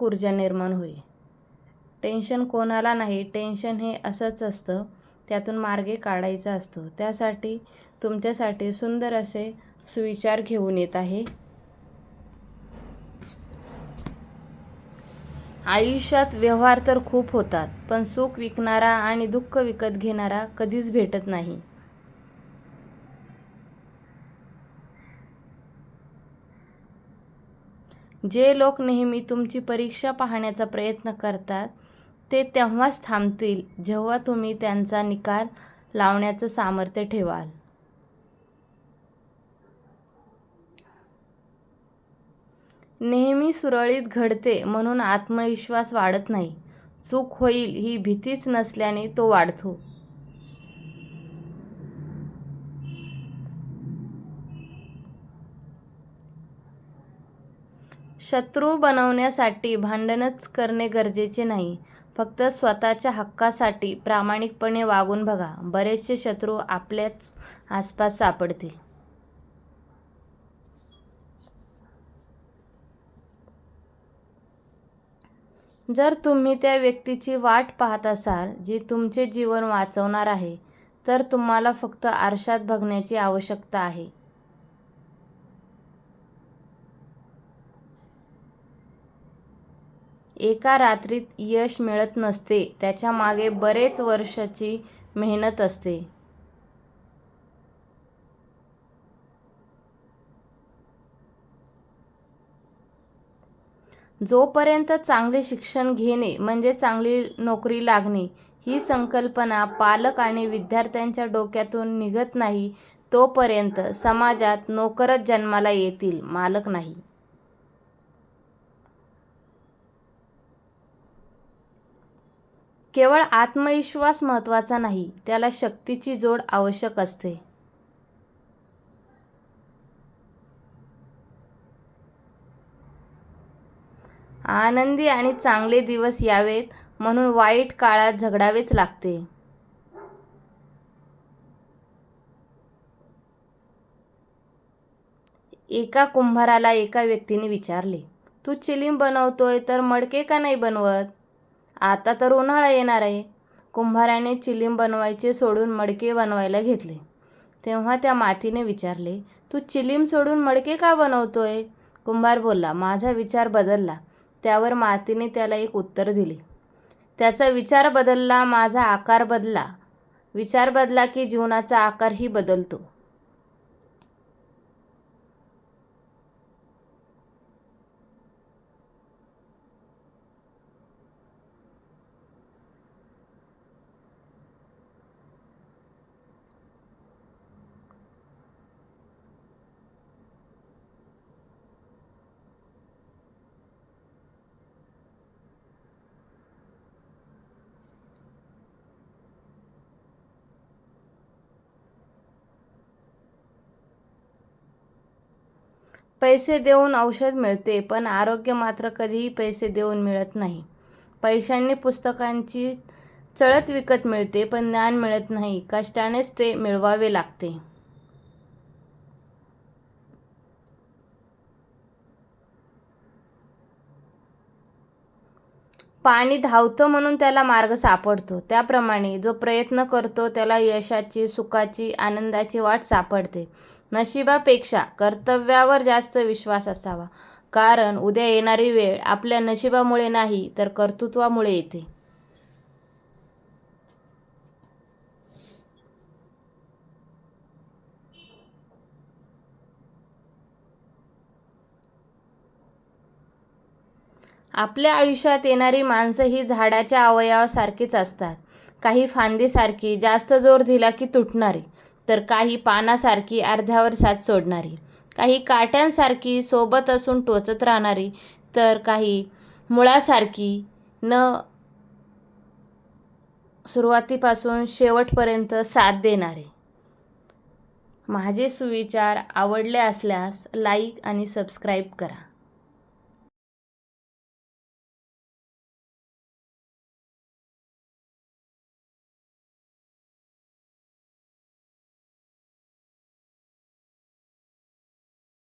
सकारात्मक ऊर्जा निर्माण होईल. टेन्शन कोणाला नाही टेन्शन हे असंच असतं त्यातून मार्गे काढायचा असतो. त्यासाठी तुमच्यासाठी सुंदर असे सुविचार घेऊन येत आहे. आयुष्यात व्यवहार तर खूप होतात पण सुख विकणारा आणि दुःख विकत घेणारा कधीच भेटत नाही. जे लोक नेहमी तुमची परीक्षा पाहण्याचा प्रयत्न करतात ते तेव्हाच थांबतील जेव्हा तुम्ही त्यांचा निकाल लावण्याचं सामर्थ्य ठेवाल. नेहमी सुरळीत घडते म्हणून आत्मविश्वास वाढत नाही. चूक होईल ही भीतीच नसल्याने तो वाढतो. शत्रू बनवण्यासाठी भांडणच करणे गरजेचे नाही. फक्त स्वतःच्या हक्कासाठी प्रामाणिकपणे वागून बघा. बरेचसे शत्रू आपल्याच आसपास सापडतील. जर तुम्ही त्या व्यक्तीची वाट पाहत असाल जी तुमचे जीवन वाचवणार आहे तर तुम्हाला फक्त आरशात बघण्याची आवश्यकता आहे. एका रात्रीत यश मिळत नसते त्याच्यामागे बरेच वर्षाची मेहनत असते. जोपर्यंत चांगले शिक्षण घेणे म्हणजे चांगली नोकरी लागणे ही संकल्पना पालक आणि विद्यार्थ्यांच्या डोक्यातून निघत नाही तोपर्यंत समाजात नोकरच जन्माला येतील मालक नाही. केवळ आत्मविश्वास महत्त्वाचा नाही त्याला शक्तीची जोड आवश्यक असते. आनंदी आणि चांगले दिवस यावेत म्हणून वाईट काळात झगडावेच लागते. एका कुंभाराला एका व्यक्तीने विचारले तू चिलीम बनवतोय तर मडके का नाही बनवत? आता तर उन्हाळा येणार आहे. कुंभाराने चिलीम बनवायचे सोडून मडके बनवायला घेतले. तेव्हा त्या मातीने विचारले तू चिलीम सोडून मडके का बनवतोय? कुंभार बोलला माझा विचार बदलला. त्यावर मातीने त्याला एक उत्तर दिले. त्याचा विचार बदलला माझा आकार बदला विचार बदला की जीवनाचा आकारही बदलतो. पैसे देऊन औषध मिळते पण आरोग्य मात्र कधीही पैसे देऊन मिळत नाही. पैशांनी पुस्तकांची चळत विकत मिळते पण ज्ञान मिळत नाही. कष्टानेच ते मिळवावे लागते. पाणी धावतं म्हणून त्याला मार्ग सापडतो. त्याप्रमाणे जो प्रयत्न करतो त्याला यशाची सुखाची आनंदाची वाट सापडते. नशिबापेक्षा कर्तव्यावर जास्त विश्वास असावा. कारण उद्या येणारी वेळ आपल्या नशिबामुळे नाही तर कर्तृत्वामुळे येते. आपल्या आयुष्यात येणारी माणसं ही झाडाच्या अवयवासारखीच असतात. काही फांदीसारखी जास्त जोर दिला की तुटणारी. तर काही पानासारखी अर्ध्यावर साथ सोडणारी काही काट्यांसारखी सोबत असून टोचत राहणारी तर काही मुळासारखी न सुरुवातीपासून शेवटपर्यंत साथ देणारे. माझे सुविचार आवडले असल्यास लाईक आणि सबस्क्राईब करा.